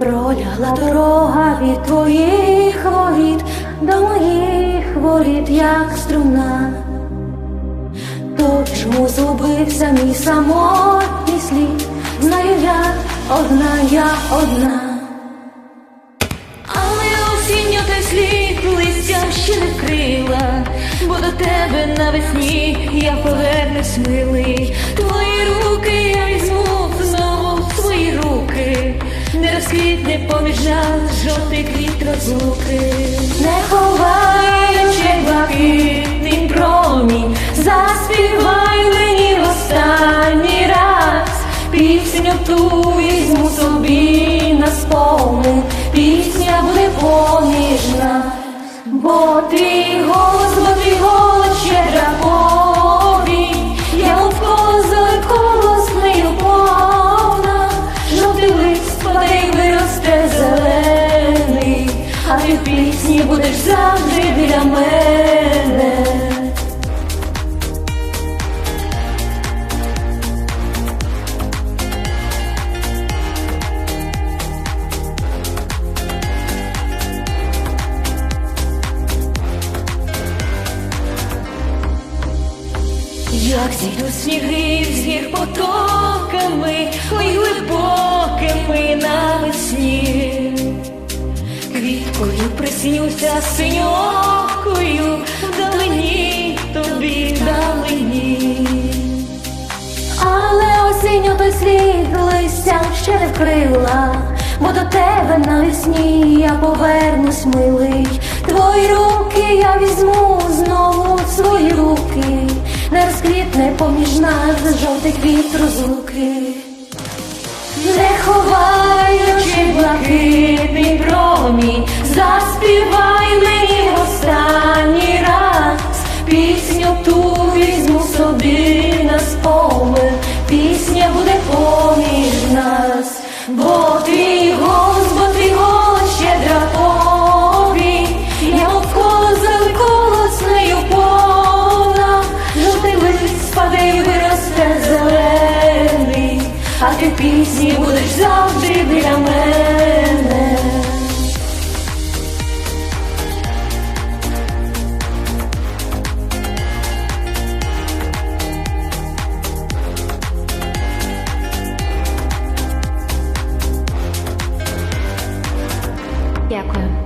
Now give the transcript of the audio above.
Пролягла дорога від твоїх воріт до моїх воріт, як струна. То чому згубився мій самотній слід? Знаю я одна, я одна. Але осінню той слід листя ще не вкрила, бо до тебе навесні я повернусь милий. Твої руки розквітне поміж нас жовтий квіт розлуки. Не ховаючи блакитний промінь, заспівай мені в останній раз пісню ту візьму собі на спомин, пісня буде поміж нас, бо твій голос, пісні будеш завжди біля мене. Як зійдуть сніги в сніг потоками, ой глибокими навесні, квіткою приснюся синьокою, вдалині тобі вдалині. Але осінню той світ листя ще не вкрила, бо до тебе навесні я повернусь, милий. Твої руки я візьму знову в свої руки, не розквітне поміж нас жовтий квіт розлуки. Не ховаючи блакитний промінь, Заспівай мені останній раз, пісню ту візьму собі на спомин, пісня буде поміж нас, бо твій голос, бо твій голос щедра повій, я обкола коло з нею повна, жовтий лист спаде і виросте зелений, а ти пісні будеш завжди біля мене. Yeah.